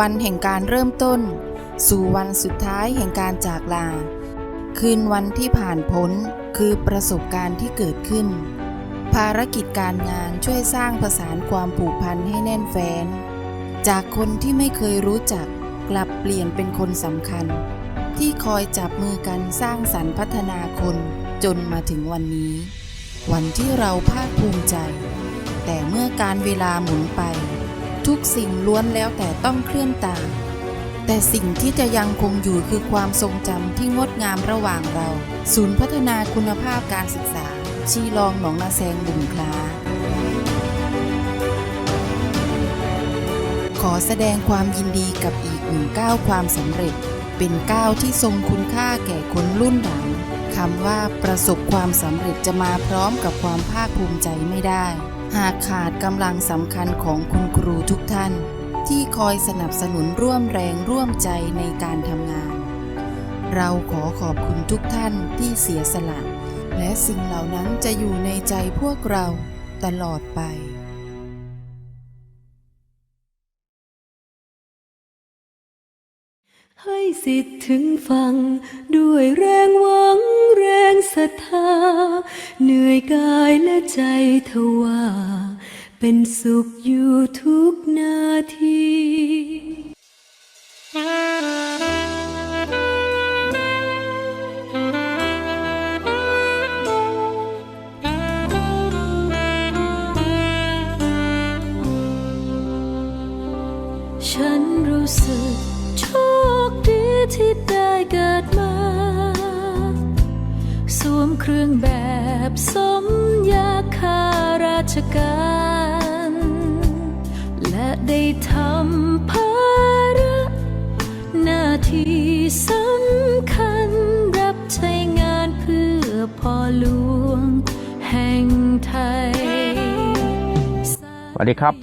วันแห่งการเริ่มต้น สู่วันสุดท้ายแห่งการจากลา คืนวันที่ผ่านพ้นคือประสบการณ์ที่เกิดขึ้น ภารกิจการงานช่วยสร้างประสานความผูกพันให้แน่นแฟ้น จากคนที่ไม่เคยรู้จักกลับเปลี่ยนเป็นคนสำคัญ ที่คอยจับมือกันสร้างสรรค์พัฒนาคนจนมาถึงวันนี้ วันที่เราภาคภูมิใจ แต่เมื่อการเวลาหมุนไป ทุกสิ่งล้วนแล้วแต่ต้องเคลื่อนต่ามแต่สิ่งที่จะยังคงอยู่คือความทรงจำที่งดงามระหว่างเรา ศูนย์พัฒนาคุณภาพการศึกษา ชีลองหนองนาแซงบุงคลาขอแสดงความยินดีกับอีกหนึ่งก้าวความสำเร็จ เป็นก้าวที่ทรงคุณค่าแก่คนรุ่นหลังคำว่าประสบความสำเร็จจะมาพร้อมกับความภาคภูมิใจไม่ได้ หากขาดกำลังสำคัญของคุณครูทุกท่าน ที่คอยสนับสนุนร่วมแรงร่วมใจในการทำงาน เราขอขอบคุณทุกท่านที่เสียสละ และสิ่งเหล่านั้นจะอยู่ในใจพวกเราตลอดไป ให้สิทธิ์ถึงฟัง ด้วยแรงหวังแรงศรัทธา เหนื่อยกายและใจทว่า เป็นสุขอยู่ทุกนาทีฉันรู้สึก เครื่องแบบสมยาคาราชการ และได้ทำภาระหน้าที่สำคัญรับใช้งานเพื่อพ่อหลวงแห่งไทย สวัสดีครับ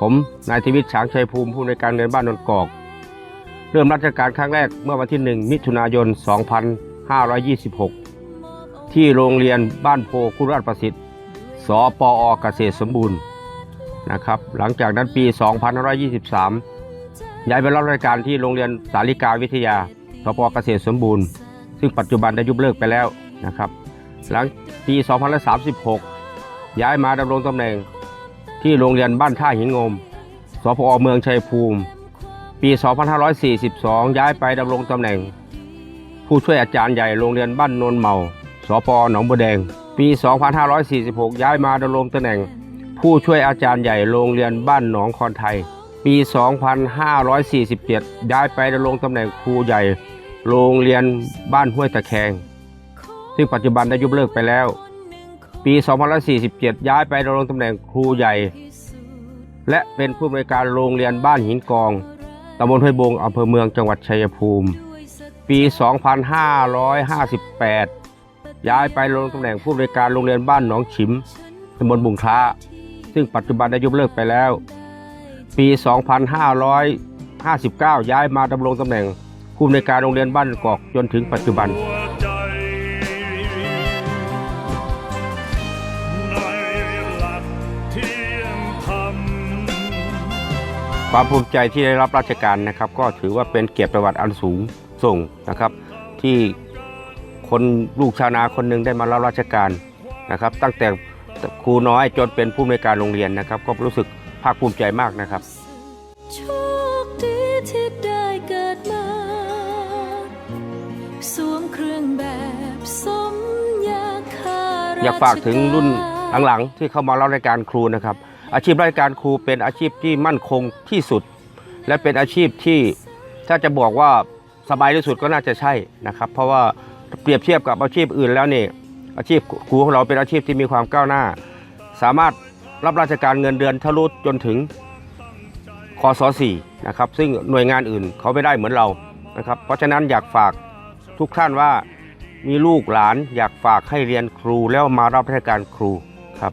ผมนายทวิตช้างชัยภูมิผู้ในการเงินบ้านนนกอก เริ่มราชการครั้งแรกเมื่อวันที่ 1 มิถุนายน 2526 ที่โรงเรียนบ้านโพคุราชประสิทธิ์ สปอเกษตรสมบูรณ์นะครับ หลังจากนั้นปี 2523 ย้ายไปรับราชการที่โรงเรียนสาริกาวิทยา สปอเกษตรสมบูรณ์ ซึ่งปัจจุบันได้ยุบเลิกไปแล้วนะครับ หลังปี2536 ย้ายมาดำรงตำแหน่งที่โรงเรียนบ้านท่าหินงม สพอเมืองชัยภูมิ ปี 2542 ย้ายไปดำรงตำแหน่ง ผู้ช่วยอาจารย์ใหญ่โรงเรียนบ้านโนนเมา สพหนองบัวแดง ปี 2546 ย้ายมาดำรงตำแหน่ง ผู้ช่วยอาจารย์ใหญ่โรงเรียนบ้านหนองคอนไทย ปี 2547 ย้ายไปดำรงตำแหน่งครูใหญ่ โรงเรียนบ้านห้วยตะแคง ซึ่งปัจจุบันได้ยุบเลิกไปแล้ว ปี 2547 ย้ายไปดำรงตำแหน่งครูใหญ่ และเป็นผู้บริการโรงเรียนบ้านหินกองตำบลห้วยบงอำเภอเมืองจังหวัดชัยภูมิ ปี 2558 ย้ายไปดำรงตำแหน่งผู้บริการโรงเรียนบ้านหนองฉิมตำบลบุงคล้า ซึ่งปัจจุบันได้ยุบเลิกไปแล้ว ปี 2559 ย้ายมาดำรงตำแหน่งผู้บริการโรงเรียนบ้านกอกจนถึงปัจจุบันความภูมิใจที่ได้รับราชการนะครับ ก็ถือว่าเป็นเกียรติประวัติอันสูงส่งนะครับ ที่ คนลูกชาวนาคนหนึ่งได้มารับราชการนะครับ ตั้งแต่ครูน้อยจนเป็นผู้อำนวยการโรงเรียนนะครับ ก็รู้สึกภาคภูมิใจมากนะครับโชคดีที่ได้เกิดมาสวมเครื่องแบบสมยาคาราชอยากฝากถึงรุ่นหลังๆที่เข้ามารับราชการครูนะครับ อาชีพราชการครูเป็นอาชีพที่มั่นคงที่สุด และเป็นอาชีพที่ถ้าจะบอกว่าสบายที่สุดก็น่าจะใช่นะครับ เพราะว่า เปรียบเทียบกับอาชีพอื่นแล้วนี่อาชีพครูของเราเป็นอาชีพที่มีความก้าวหน้า สามารถรับราชการเงินเดือนทะลุจนถึงคส.สี่นะครับซึ่งหน่วยงานอื่นเขาไม่ได้เหมือนเรานะครับเพราะฉะนั้นอยากฝากทุกท่านว่ามีลูกหลานอยากฝากให้เรียนครูแล้วมารับราชการครูครับ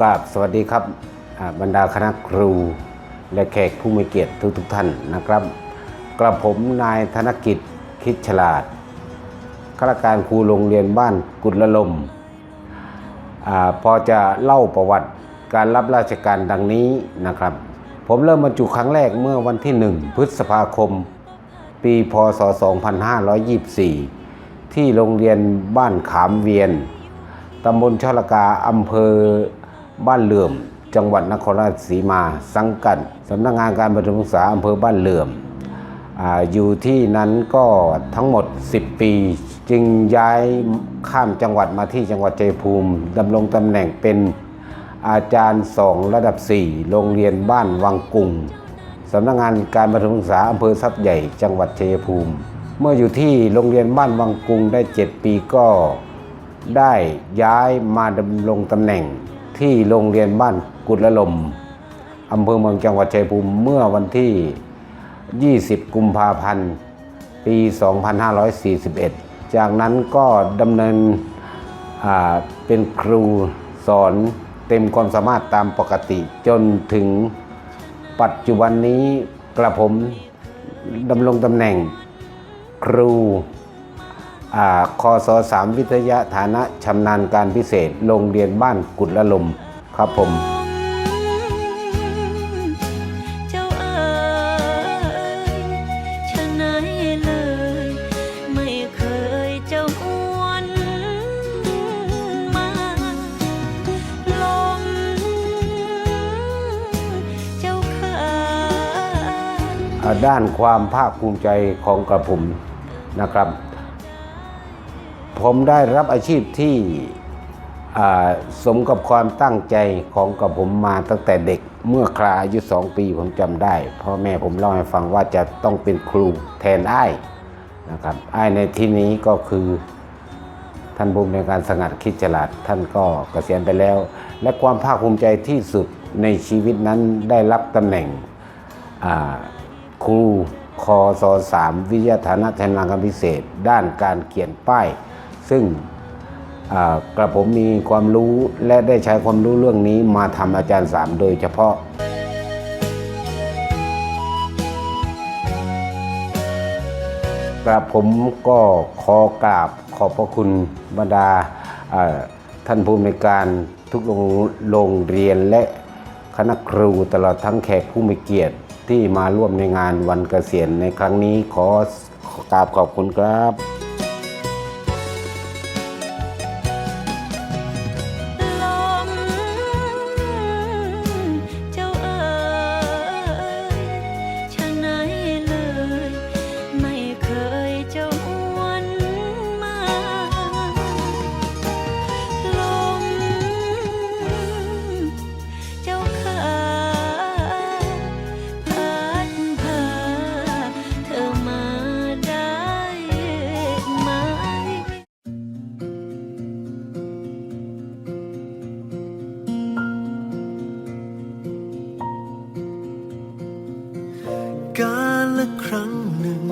กราบสวัสดีครับบรรดาคณะครู และแขกผู้มีเกียรติทุกๆท่านนะครับ กระผมนายธนกิจคิดฉลาดข้าราชการครูโรงเรียนบ้านกุละลมอพอจะเล่าประวัติการรับราชการดังนี้นะครับ ผมเริ่มบรรจุครั้งแรกเมื่อวันที่ 1 พฤษภาคม ปีพศ 2524 ที่โรงเรียนบ้านขามเวียนตำบลชลกาอำเภอ บ้านเหลื่อม จังหวัดนครราชสีมา สังกัดสำนักงานการประถมศึกษาอำเภอบ้านเหลื่อมออยู่ที่นั้นก็ทั้งหมด 10 ปี จึงย้ายข้ามจังหวัดมาที่จังหวัดชัยภูมิดำรงตำแหน่งเป็นอาจารย์สองระดับ 4 โรงเรียนบ้านวังกุงสำนักงานการประถมศึกษาอำเภอทรัพย์ใหญ่จังหวัดชัยภูมิ เมื่ออยู่ที่โรงเรียนบ้านวังกุงได้ 7 ปีก็ได้ย้ายมาดำรงตำแหน่ง ที่โรงเรียนบ้านกุลลมอำเภอเมืองจังหวัดชัยภูมิเมื่อวันที่ 20 กุมภาพันธ์ ปี 2541 จากนั้นก็ดำเนินอ่าเป็นครูสอนเต็มความสามารถตามปกติ จนถึงปัจจุบันนี้กระผมดำรงตำแหน่งครู คศสามวิทยาฐานะชำนาญการพิเศษ โรงเรียนบ้านกุดละลมครับผมเจ้าเอ๋ยชะไหนเลยไม่เคยเจ้าหวนมาลมเจ้าขาอ่าด้านความภาคภูมิใจของกระผมนะครับ ผมได้รับอาชีพที่สมกับความตั้งใจของกระผมมาตั้งแต่เด็กเมื่อคราอายุสองปีผมจำได้พ่อแม่ผมเล่าให้ฟังว่าจะต้องเป็นครูแทนไอ้นะครับไอ้ในที่นี้ก็คือท่านภูมิในการสงัดคิดฉลาดท่านก็เกษียณไปแล้ว และความภาคภูมิใจที่สุดในชีวิตนั้นได้รับตำแหน่งครูคศสามวิทยาฐานะชำนาญการพิเศษ ด้านการเขียนป้าย ซึ่งกระผมมีความรู้และได้ใช้ความรู้เรื่องนี้มาทำอาจารย์สามโดยเฉพาะ กระผมก็ขอกราบขอบพระคุณบรรดาท่านผู้อำนการทุกโรงเรียนและคณะครูตลอดทั้งแขกผู้มีเกียรติที่มาร่วมในงานวันเกษียณในครั้งนี้ขอกราบขอบคุณครับ ครั้งหนึ่ง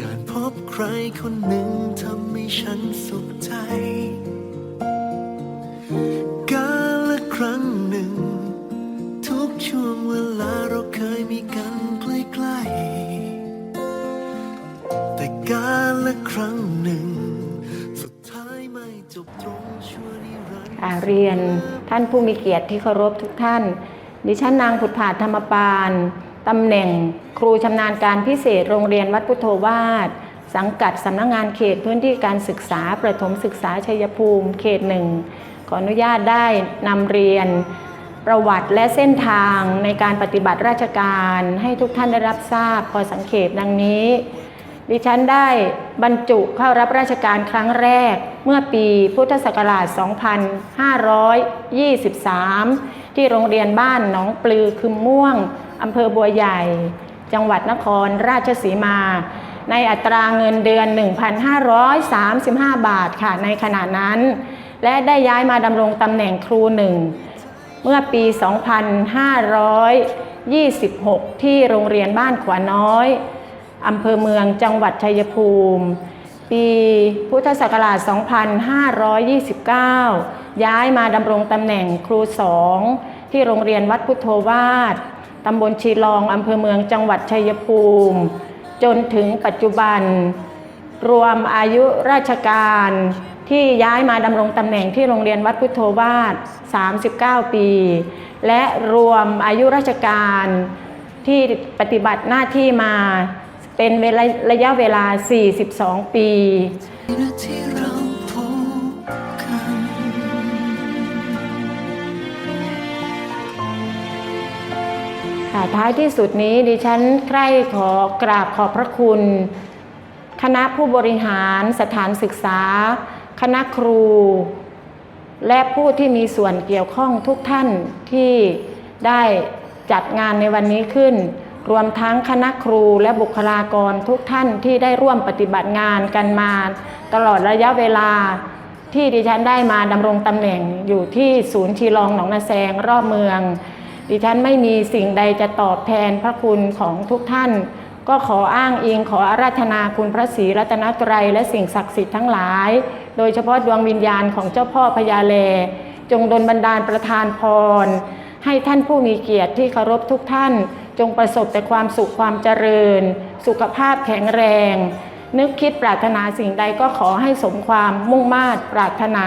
การพบใครคนหนึ่งทำให้ฉันสุขใจ การละครั้งหนึ่ง ทุกช่วงเวลาเราเคยมีกันใกล้ๆแต่การละครั้งหนึ่ง สุดท้ายไม่จบตรงชั่วนิรันดร์ อ่าเรียนท่านผู้มีเกียรติที่เคารพทุกท่าน ดิฉันนางผุดผาดธรรมปาน ตำแหน่งครูชำนาญการพิเศษโรงเรียนวัดพุทโธวาสสังกัดสำนักงงานเขตพื้นที่การศึกษา ประถมศึกษาชัยภูมิ เขตหนึ่งขออนุญาตได้นำเรียนประวัติและเส้นทางในการปฏิบัติราชการให้ทุกท่านได้รับทราบพอสังเขปดังนี้ ดิฉันได้บรรจุเข้ารับราชการครั้งแรกเมื่อปีพุทธศักราช 2523 ที่โรงเรียนบ้านหนองปลือคึมม่วง อำเภอบัวใหญ่ จังหวัดนครราชสีมา ในอัตราเงินเดือน 1,535 บาทค่ะในขณะนั้น และได้ย้ายมาดำรงตำแหน่งครูหนึ่งเมื่อปี 2526 ที่โรงเรียนบ้านขวาน้อยอำเภอเมืองจังหวัดชัยภูมิ ปีพุทธศักราช 2529 ย้ายมาดำรงตำแหน่งครูสองที่โรงเรียนวัดพุทโธวาส ตำบลชีลองอำเภอเมืองจังหวัดชัยภูมิ จนถึงปัจจุบัน รวมอายุราชการที่ย้ายมาดำรงตำแหน่งที่โรงเรียนวัดพุทโธวาส39 ปี และรวมอายุราชการที่ปฏิบัติหน้าที่มาเป็นระยะเวลา 42 ปี ท้ายที่สุดนี้ดิฉันใคร่ขอกราบขอบพระคุณ คณะผู้บริหารสถานศึกษา คณะครู และผู้ที่มีส่วนเกี่ยวข้องทุกท่านที่ได้จัดงานในวันนี้ขึ้น รวมทั้งคณะครูและบุคลากรทุกท่านที่ได้ร่วมปฏิบัติงานกันมา ตลอดระยะเวลาที่ดิฉันได้มาดำรงตำแหน่งอยู่ที่ศูนย์ชีลองหนองนาแซงรอบเมือง ดิฉันไม่มีสิ่งใดจะตอบแทนพระคุณของทุกท่าน ก็ขออ้างอิงขออาราธนาคุณพระศรีรัตนตรัยและสิ่งศักดิ์สิทธิ์ทั้งหลาย โดยเฉพาะดวงวิญญาณของเจ้าพ่อพญาแลจงดลบันดาลประทานพร ให้ท่านผู้มีเกียรติที่เคารพทุกท่าน จงประสบแต่ความสุขความเจริญ สุขภาพแข็งแรง นึกคิดปรารถนาสิ่งใดก็ขอให้สมความมุ่งมา่ปรารถนา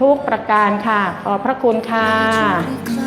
ทุกประการค่ะ ขอพระคุณค่ะ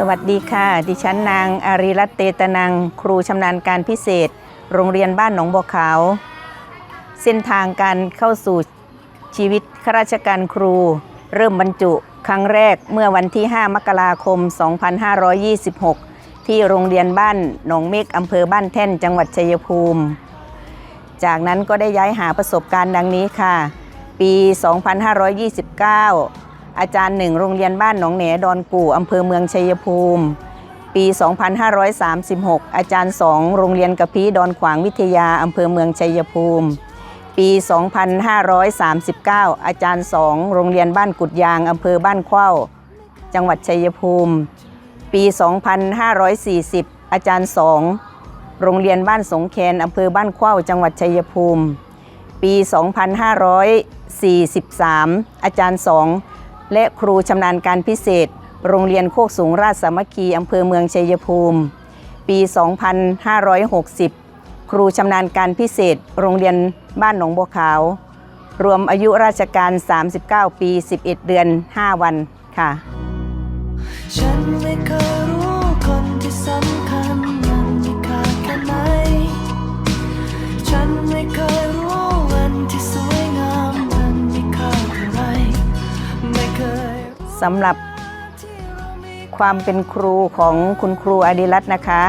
สวัสดีค่ะ ดิฉันนางอารีรัตเตตนัง ครูชำนาญการพิเศษ โรงเรียนบ้านหนองบัวขาว เส้นทางการเข้าสู่ชีวิตข้าราชการครู เริ่มบรรจุครั้งแรกเมื่อวันที่ 5 มกราคม 2526 ที่โรงเรียนบ้านหนองเมฆอำเภอบ้านแท่นจังหวัดชัยภูมิ จากนั้นก็ได้ย้ายหาประสบการณ์ดังนี้ค่ะ ปี 2529 อาจารย์หนึ่งโรงเรียนบ้านหนองแหนดอนกู่อำเภอเมืองชัยภูมิ ปี 2536 อาจารย์สองโรงเรียนกะพีดอนขวางวิทยาอำเภอเมืองชัยภูมิ ปี 2539 อาจารย์สองโรงเรียนบ้านกุดยางอำเภอบ้านเข้าจังหวัดชัยภูมิ ปี 2540 อาจารย์สองโรงเรียนบ้านสงแคนอำเภอบ้านเข้าจังหวัดชัยภูมิ ปี 2543 อาจารย์สอง และครูชำนาญการพิเศษ โรงเรียนโคกสูงราชสามัคคีอำเภอเมืองชัยภูมิ ปี 2560 ครูชำนาญการพิเศษ โรงเรียนบ้านหนองบัวขาว รวมอายุราชการ 39 ปี 11 เดือน 5 วันค่ะ ฉันไม่เคยรู้คนที่สำคัญมันมีค่าแค่ไหนฉันไม่ สำหรับความเป็นครูของคุณครูอดิรัตน์นะคะ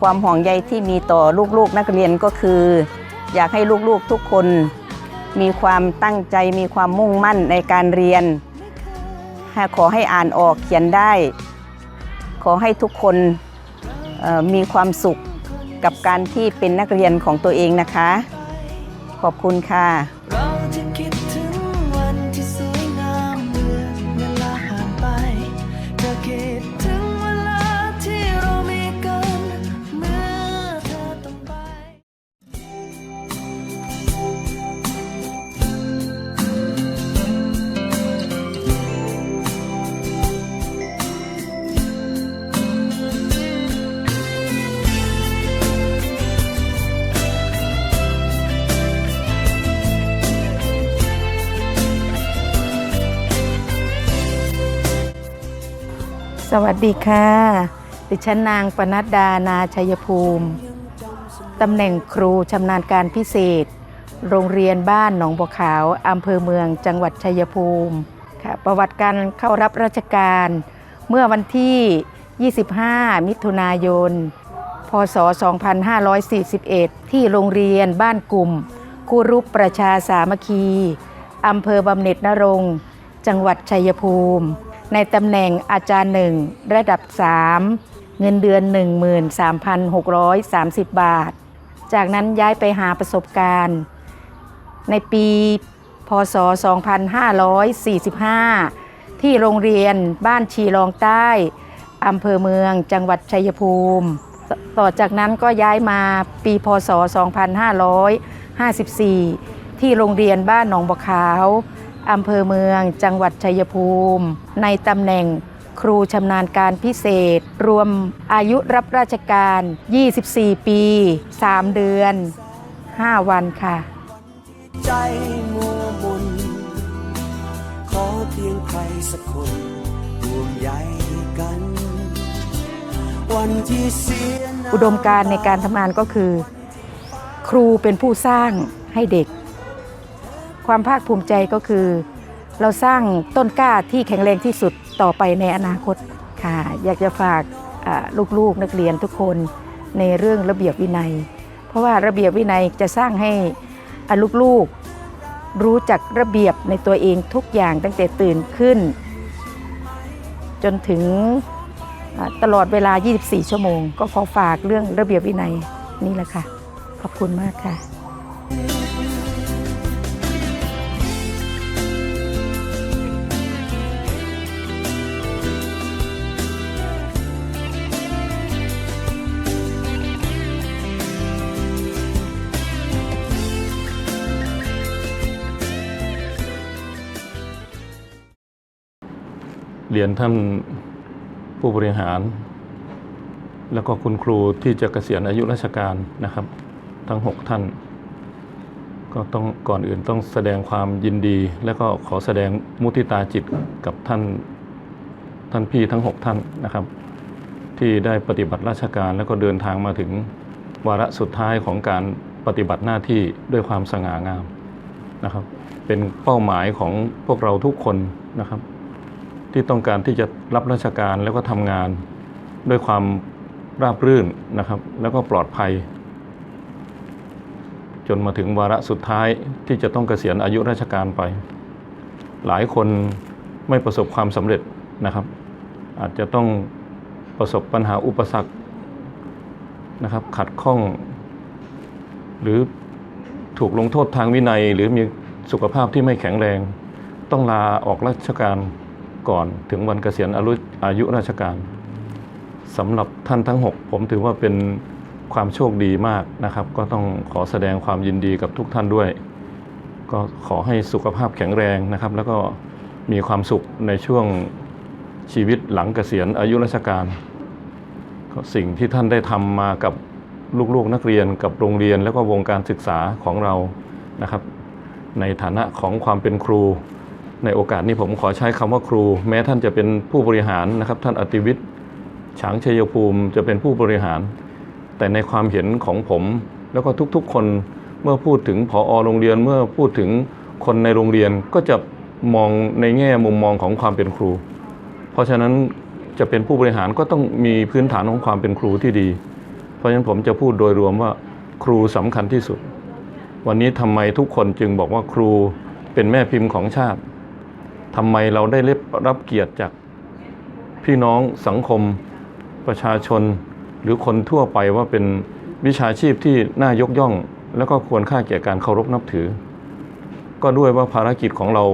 ความห่วงใยที่มีต่อลูกๆนักเรียนก็คือ อยากให้ลูกๆทุกคนมีความตั้งใจมีความมุ่งมั่นในการเรียน ขอให้อ่านออกเขียนได้ ขอให้ทุกคนมีความสุขกับการที่เป็นนักเรียนของตัวเองนะคะ ขอบคุณค่ะ วัสดีค่ะ ดิฉันนางปนัดดานาชัยภูมิ ตำแหน่งครูชำนาญการพิเศษ โรงเรียนบ้านหนองบัวขาวอำเภอเมืองจังหวัดชัยภูมิค่ะประวัติการเข้ารับราชการ เมื่อวันที่ 25 มิถุนายน พศ 2541 ที่โรงเรียนบ้านกลุ่มครูรุปประชาสามัคคีอำเภอบำเหน็จนรงจังหวัดชัยภูมิ ในตำแหน่งอาจารย์หนึ่งระดับ 3 เงินเดือน 13,630 บาท จากนั้นย้ายไปหาประสบการณ์ ในปีพศ 2545 ที่โรงเรียนบ้านชีรองใต้อำเภอเมืองจังหวัดชัยภูมิ ต่อจากนั้นก็ย้ายมาปีพศ 2554 ที่โรงเรียนบ้านหนองบัวขาว อำเภอเมือง จังหวัดชัยภูมิ ในตำแหน่งครูชำนาญการพิเศษ รวมอายุรับราชการ 24 ปี 3 เดือน 5 วันค่ะใจมัวมุนขอเพียงใครสักคนห่วงใยกัน วันที่เสียน้ำอุดมการณ์ในการทำงานก็คือ ครูเป็นผู้สร้างให้เด็ก ความภาคภูมิใจก็คือ เราสร้างต้นกล้าที่แข็งแรงที่สุดต่อไปในอนาคตค่ะ อยากจะฝากลูกๆนักเรียนทุกคนในเรื่องระเบียบวินัย เพราะว่าระเบียบวินัยจะสร้างให้ลูกๆรู้จักระเบียบในตัวเองทุกอย่างตั้งแต่ตื่นขึ้น จนถึงตลอดเวลา 24 ชั่วโมง ก็ขอฝากเรื่องระเบียบวินัยนี่แหละค่ะ ขอบคุณมากค่ะ เรียนท่านผู้บริหาร แล้วก็คุณครูที่จะเกษียณอายุราชการนะครับ ทั้ง 6 ท่าน ก็ต้องก่อนอื่นต้องแสดงความยินดี และก็ขอแสดงมุทิตาจิตกับท่านท่านพี่ทั้ง 6 ท่านนะครับ ที่ได้ปฏิบัติราชการแล้วก็เดินทางมาถึงวาระสุดท้ายของการปฏิบัติหน้าที่ด้วยความสง่างามนะครับ เป็นเป้าหมายของพวกเราทุกคนนะครับ ที่ต้องการที่จะรับราชการแล้วก็ทำงานด้วยความราบรื่นนะครับ แล้วก็ปลอดภัย จนมาถึงวาระสุดท้ายที่จะต้องเกษียณอายุราชการไป หลายคนไม่ประสบความสำเร็จนะครับ อาจจะต้องประสบปัญหาอุปสรรคนะครับ ขัดข้อง หรือถูกลงโทษทางวินัย หรือมีสุขภาพที่ไม่แข็งแรง ต้องลาออกราชการ ก่อนถึงวันเกษียณอายุอายุราชการสำหรับท่านทั้ง 6 ผมถือว่าเป็นความโชคดีมากนะครับ ก็ต้องขอแสดงความยินดีกับทุกท่านด้วย ก็ขอให้สุขภาพแข็งแรงนะครับ แล้วก็มีความสุขในช่วงชีวิตหลังเกษียณอายุราชการสิ่งที่ท่านได้ทำมากับลูกๆนักเรียนกับโรงเรียน แล้วก็วงการศึกษาของเรานะครับ ในฐานะของความเป็นครู ในโอกาสนี้ผมขอใช้คำว่าครู แม้ท่านจะเป็นผู้บริหารนะครับ ท่านอติวิทย์ฉางชัยภูมิจะเป็นผู้บริหาร แต่ในความเห็นของผม แล้วก็ทุกๆ คนเมื่อพูดถึงผอโรงเรียนเมื่อพูดถึงคนในโรงเรียนก็จะมองในแง่มุมมองของความเป็นครู เพราะฉะนั้นจะเป็นผู้บริหารก็ต้องมีพื้นฐานของความเป็นครูที่ดี เพราะฉะนั้นผมจะพูดโดยรวมว่าครูสำคัญที่สุด วันนี้ทำไมทุกคนจึงบอกว่าครูเป็นแม่พิมพ์ของชาติ ทำไมเราได้รับรับเกียรติจากพี่น้องสังคมประชาชน หรือคนทั่วไปว่าเป็นวิชาชีพที่น่ายกย่อง แล้วก็ควรค่าแก่การเคารพนับถือ ก็ด้วยว่าภารกิจของเรา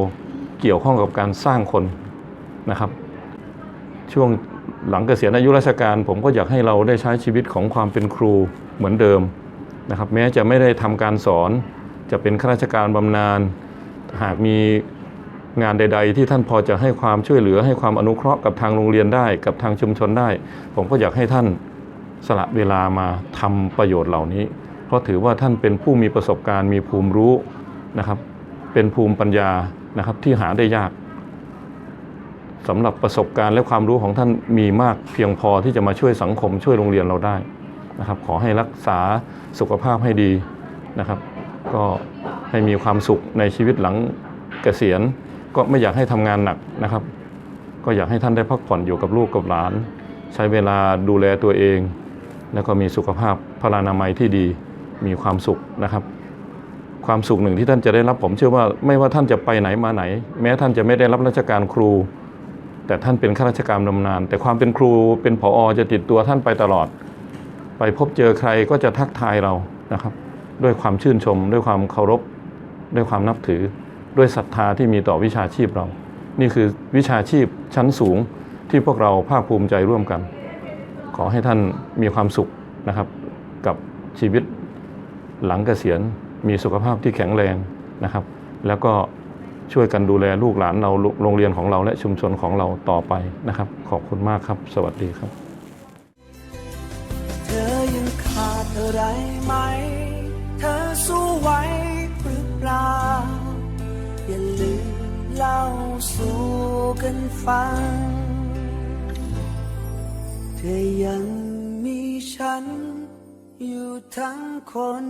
เกี่ยวข้องกับการสร้างคนนะครับ ช่วงหลังเกษียณอายุราชการ ผมก็อยากให้เราได้ใช้ชีวิตของความเป็นครูเหมือนเดิมนะครับ แม้จะไม่ได้ทำการสอนจะเป็นข้าราชการบำนาญหากมี งานใด ๆ ที่ท่านพอจะให้ความช่วยเหลือให้ความอนุเคราะห์กับทางโรงเรียนได้ กับทางชุมชนได้ ผมก็อยากให้ท่านสละเวลามาทำประโยชน์เหล่านี้ เพราะถือว่าท่านเป็นผู้มีประสบการณ์มีภูมิรู้นะครับ เป็นภูมิปัญญานะครับที่หาได้ยากสำหรับประสบการณ์และความรู้ของท่านมีมากเพียงพอที่จะมาช่วยสังคมช่วยโรงเรียนเราได้นะครับ ขอให้รักษาสุขภาพให้ดีนะครับ ก็ให้มีความสุขในชีวิตหลังเกษียณ ก็ไม่อยากให้ทำงานหนักนะครับ ก็อยากให้ท่านได้พักผ่อนอยู่กับลูกกับหลาน ใช้เวลาดูแลตัวเอง แล้วก็มีสุขภาพพลานามัยที่ดีมีความสุขนะครับ ความสุขหนึ่งที่ท่านจะได้รับผมเชื่อว่าไม่ว่าท่านจะไปไหนมาไหน แม้ท่านจะไม่ได้รับราชการครู แต่ท่านเป็นข้าราชการบำนาญแต่ความเป็นครูเป็นผอจะติดตัวท่านไปตลอด ไปพบเจอใครก็จะทักทายเรานะครับ ด้วยความชื่นชม ด้วยความเคารพ ด้วยความนับถือ ด้วยศรัทธาที่มีต่อวิชาชีพเรา นี่คือวิชาชีพชั้นสูงที่พวกเราภาคภูมิใจร่วมกัน ขอให้ท่านมีความสุขนะครับ กับชีวิตหลังเกษียณมีสุขภาพที่แข็งแรงนะครับ แล้วก็ช่วยกันดูแลลูกหลานเราโรงเรียนของเราและชุมชนของเราต่อไปนะครับ ขอบคุณมากครับ สวัสดีครับ เธอยังขาดอะไรไหม เธอสู้ไหวหรือเปล่า อย่าลืมเล่าสู่กันฟัง เธอยังมีฉันอยู่ทั้งคน